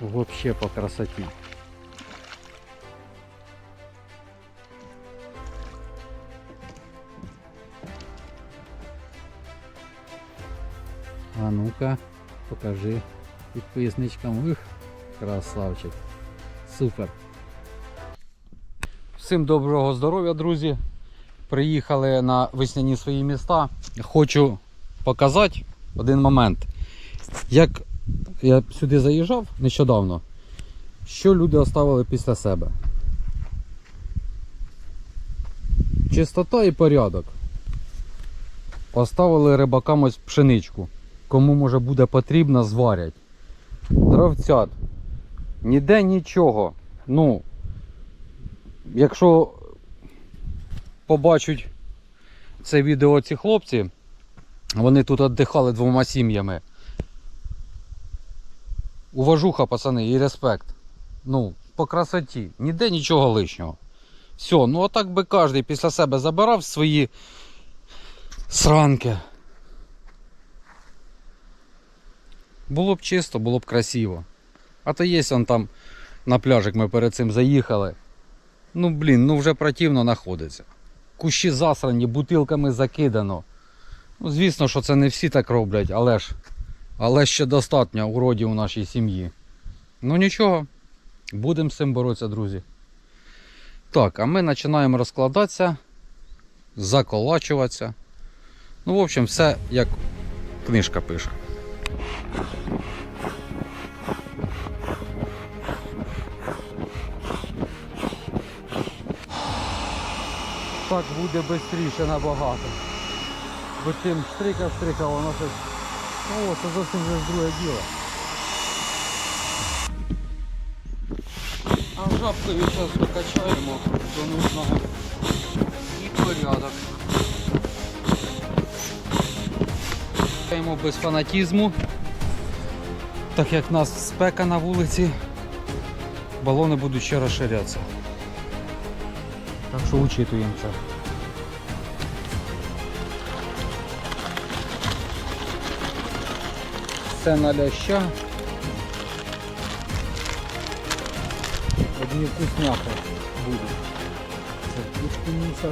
Вообще по красоті. А ну-ка, покажи підписничкам. Ух, красавчик. Супер. Всім доброго здоров'я, друзі. Приїхали на весняні свої міста. Хочу показати один момент. Як я сюди заїжджав нещодавно, що люди оставили після себе. Чистота і порядок. Оставили рибакам ось пшеничку. Кому може буде потрібно, зварять. Дровцят. Ніде нічого. Ну, якщо побачать це відео ці хлопці, вони тут віддихали двома сім'ями. Уважуха, пацани, і респект. Ну, по красоті. Ніде нічого лишнього. Все, ну а так би кожен після себе забирав свої сранки. Було б чисто, було б красиво. А то є он там на пляжик ми перед цим заїхали. Ну блін, ну вже противно знаходиться. Кущі засрані, бутилками закидано. Ну, звісно, що це не всі так роблять, але ж, але ще достатньо уродів у нашій сім'ї. Ну нічого, будемо з цим боротися, друзі. Так, а ми починаємо розкладатися, заколачуватися. Ну, в общем, все як книжка пише. Так буде швидше набагато. Бо тим штрика, воно щось. Ну, це зовсім вже друге діло. А жабкою зараз викачаємо до нужного і порядок. Качаємо без фанатізму. Так як нас спека на вулиці, балони будуть ще розширятися. Так що учитуємо це. Це на ляща. Одні вкусняхи будуть. Це мусор.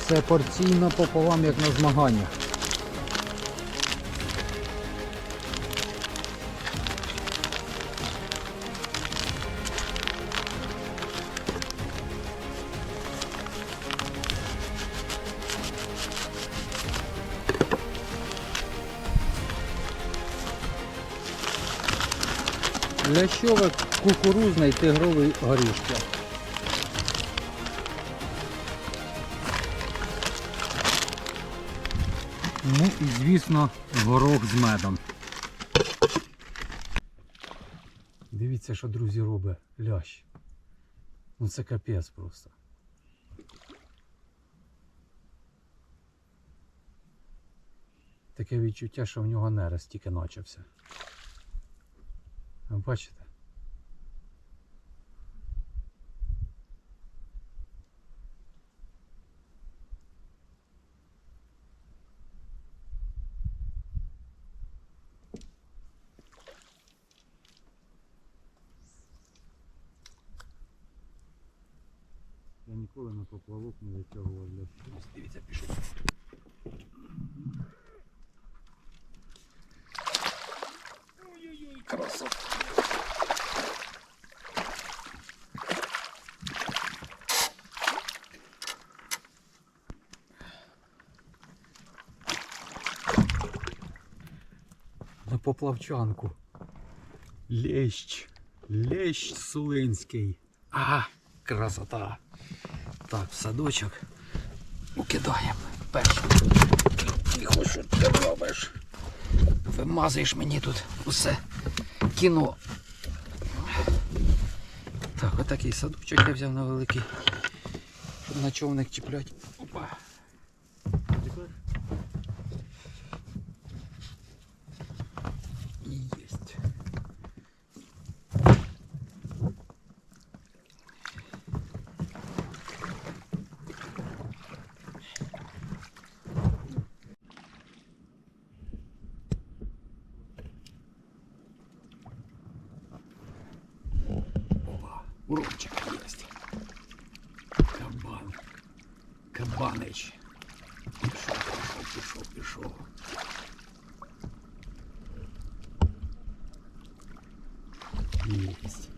Все порційно пополам, як на змаганнях. Лящовик, кукурузний, тигровий горішки. Ну і звісно горох з медом. Дивіться, що друзі робить лящ. Ну це капець просто. Таке відчуття, що в нього нерест тільки почався. Ви бачите? Я ніколи на поплавок не витягував для Дивіться, пішов. Поплавчанку. Лещ. Лещ Сулинський. А, красота. Так, в садочок. Укидаємо. Перший. Тихо, що ти робиш? Вимазуєш мені тут усе кіно. Так, отакий садочок я взяв на великий. Щоб на човник чіплять. Есть.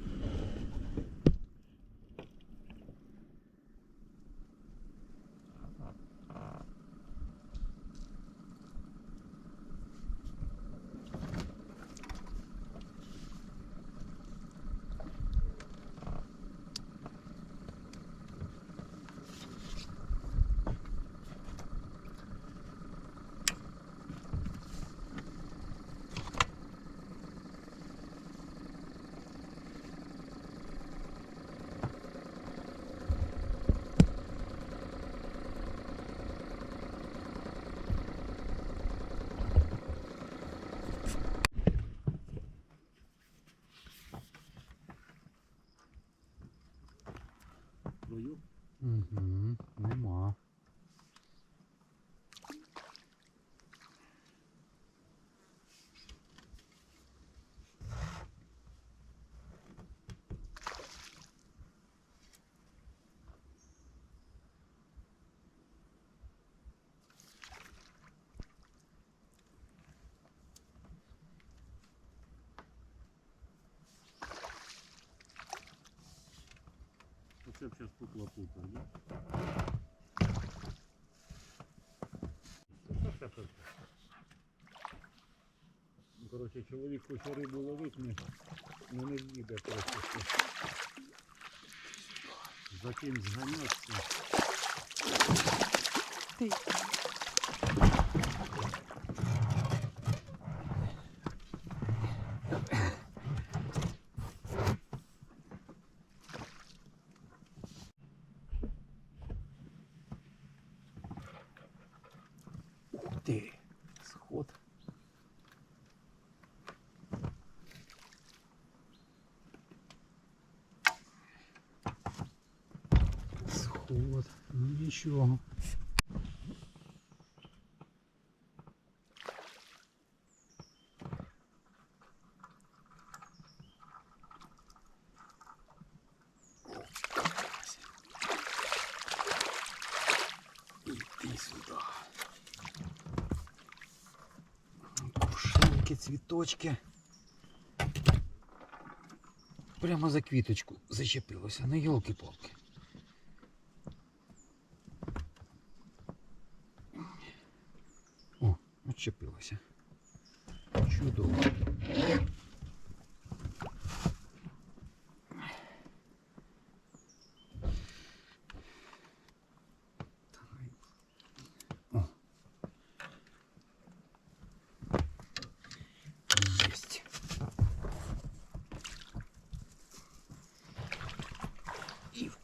Б зараз поклопутав, да? Ну, Коротше, чоловік хоче рибу ловити, не, ну не в'їде просто. За ким зганятися. Ти. Нічого. Цвіточки. Прямо за квіточку зачепилося, ну йолки-палки. О, вийшло. Чудово.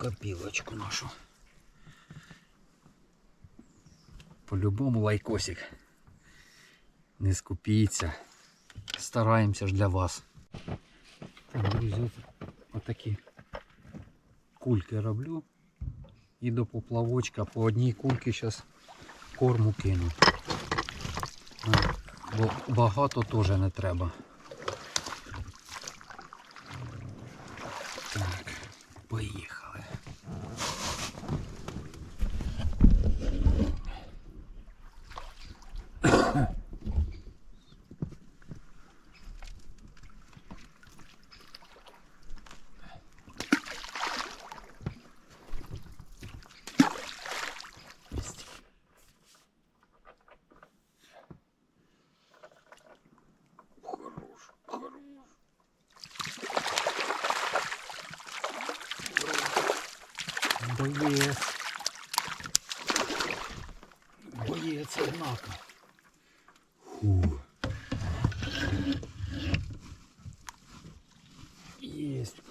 копилочку нашу. По-любому лайкосик. Не скупіться. Стараємося ж для вас. Так, друзі, от, отакі кульки роблю. І до поплавочка по одній кульки зараз корму кину. Бо багато теж не треба.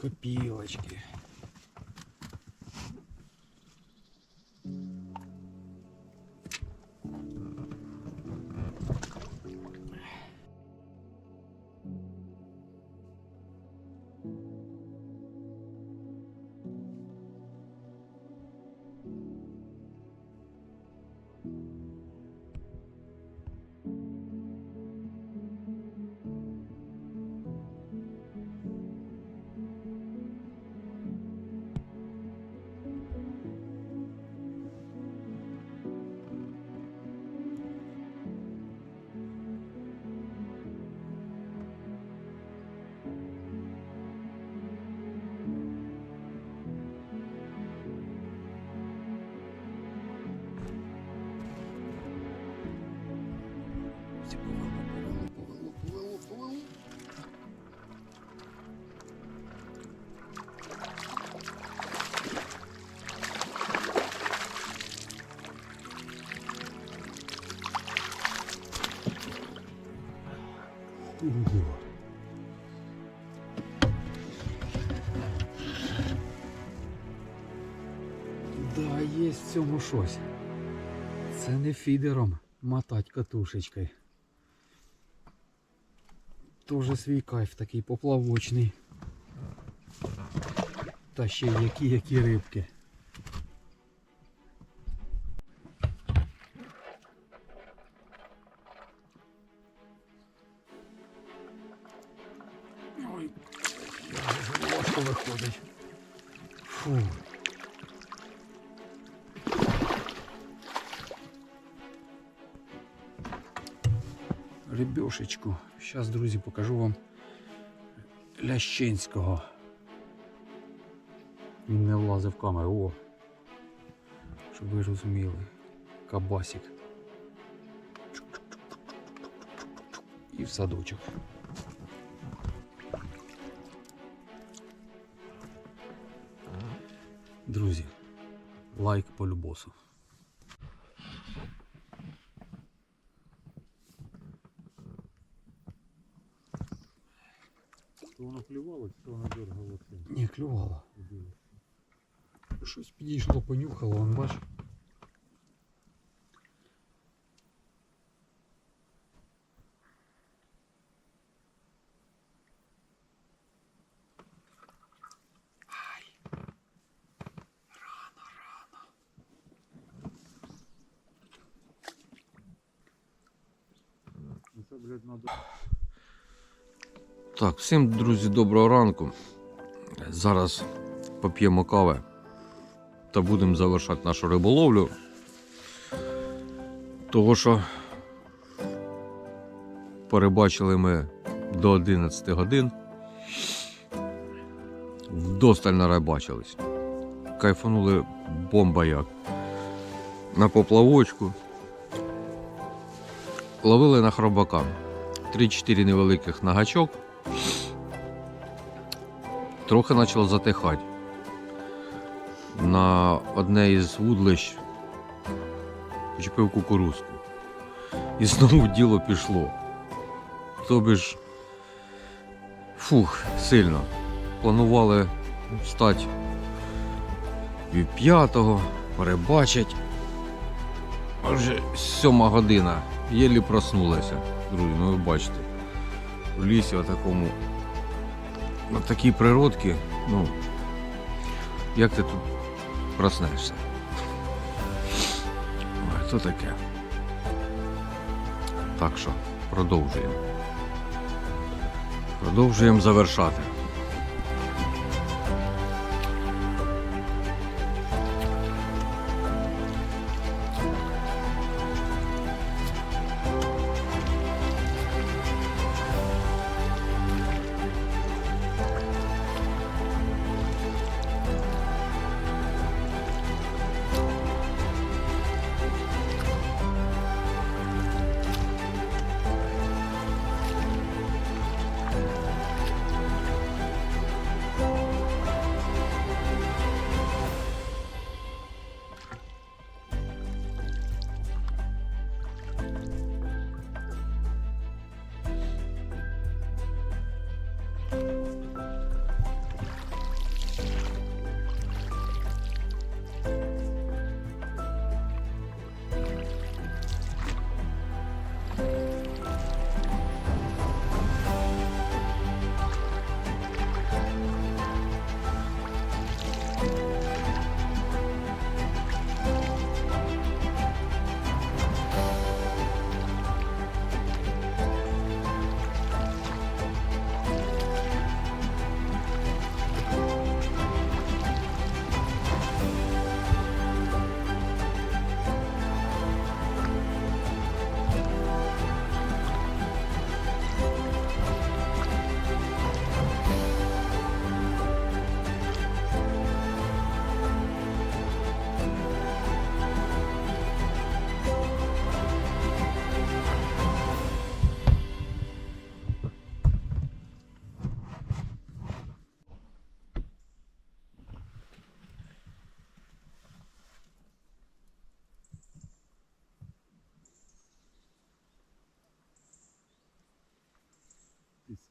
Есть цьому щось. Це не фідером мотать катушечкою. Тоже свій кайф такий поплавочний. Та ще які які рибки. Ой, важко виходить. Фу. Рибешечку. Зараз, друзі, покажу вам Лящинського. Він не влазив в камеру. О! Щоб ви розуміли. Кабасик. І в садочок. Друзі, лайк по любосу. То воно клювало, чи то воно дергало цим? Не клювало. Щось підійшло, понюхало, он бач. Ну це, блядь, надо. Так, всім друзі, доброго ранку. Зараз поп'ємо кави та будемо завершати нашу риболовлю. Того, що перебачили ми до 11 годин. Вдосталь нарибачились. Кайфанули бомба як. На поплавочку. Ловили на хробака. 3-4 невеликих на гачок. Трохи почало затихати. На одне із вудлищ почепив кукурузку. І знову діло пішло. Тобі ж фух, сильно. Планували встати від п'ятого, перебачить. Вже сьома година. Єлі проснулися. Друзі, ну ви бачите. В лісі отакому. На такій природці, ну, як ти тут проснешся? Ой, то таке. Так що, продовжуємо. Продовжуємо завершати.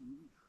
Ти смієш?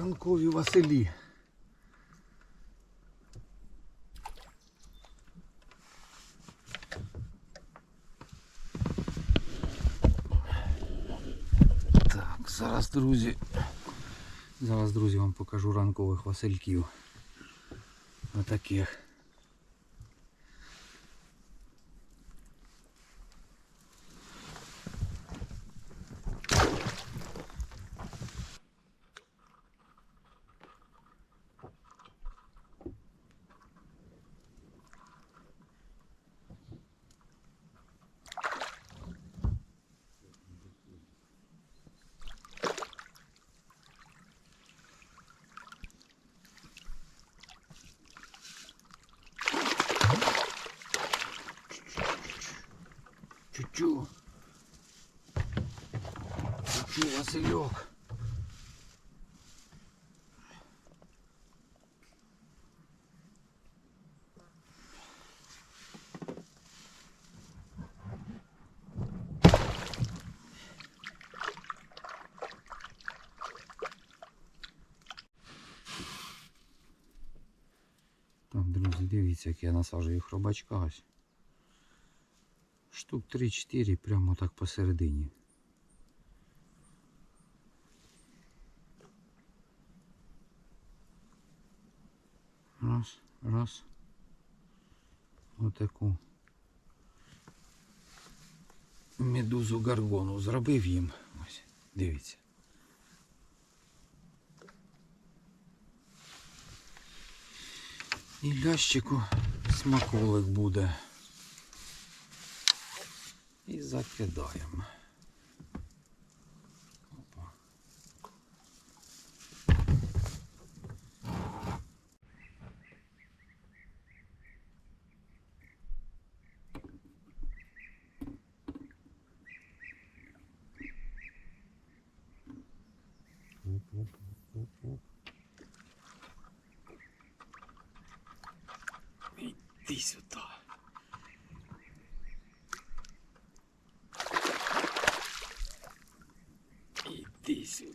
Ранкові Василі. Так, зараз, друзі. Зараз, друзі, вам покажу ранкових васильків. Отаких. Чу-чу. Чу-чу, Васильок. Так, друзі, дивіться, як я насаджую хробачка ось. Штук 3-4 прямо так посередині. Раз, раз. Отаку медузу гаргону зробив їм. Ось, дивіться. І лящику смаколик буде. І закидаємо. Опа. Іди сюди. Іди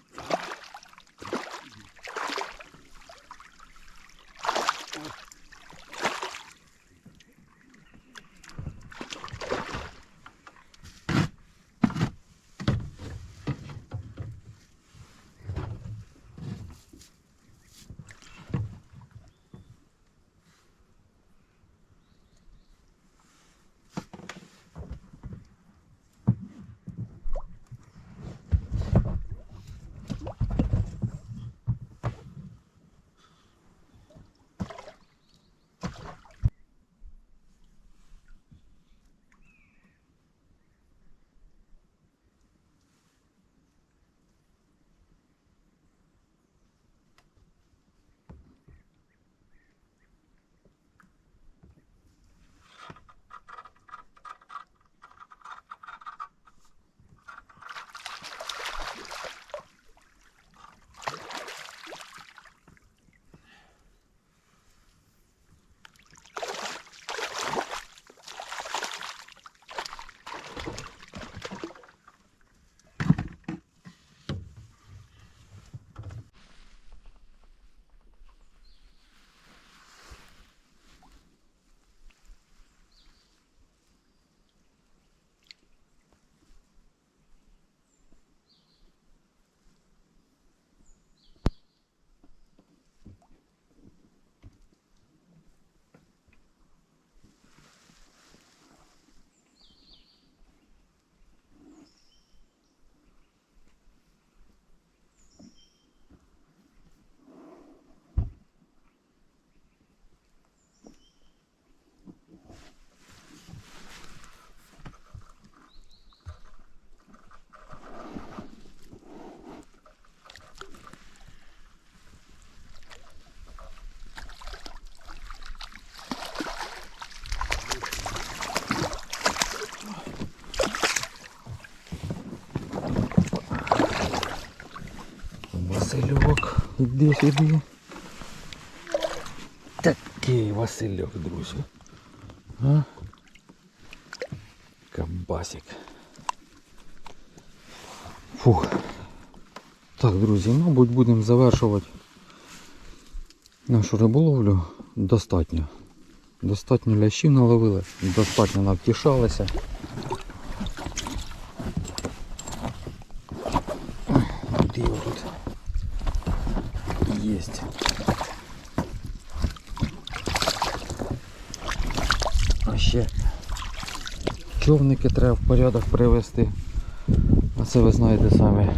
сюди. Іди. Такий Васильок, друзі. А? Кабасик. Фух. Так, друзі, мабуть, будемо завершувати нашу риболовлю. Достатньо. Достатньо лящів наловили, достатньо навтішалися. Ой, Де його тут? Єсть. А ще човники треба в порядок привести. А це ви знаєте самі.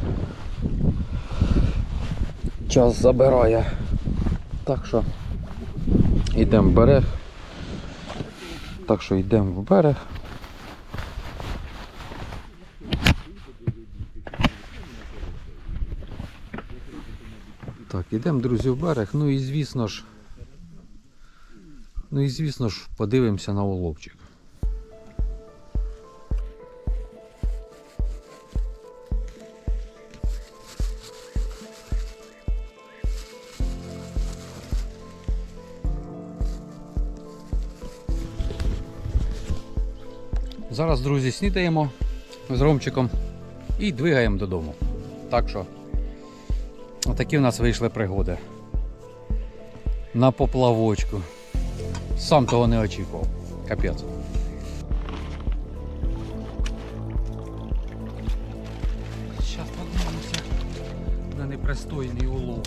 Час забирає. Так що йдемо в берег. Так що йдемо в берег. Так, ідемо, друзі, в берег. Ну і звісно ж. Ну і звісно ж, подивимося на уловчик. Зараз, друзі, снідаємо з Ромчиком і двигаємо додому. Так що, отакі в нас вийшли пригоди. На поплавочку. Сам того не очікував. Капець. Зараз подивимося на непристойний улов.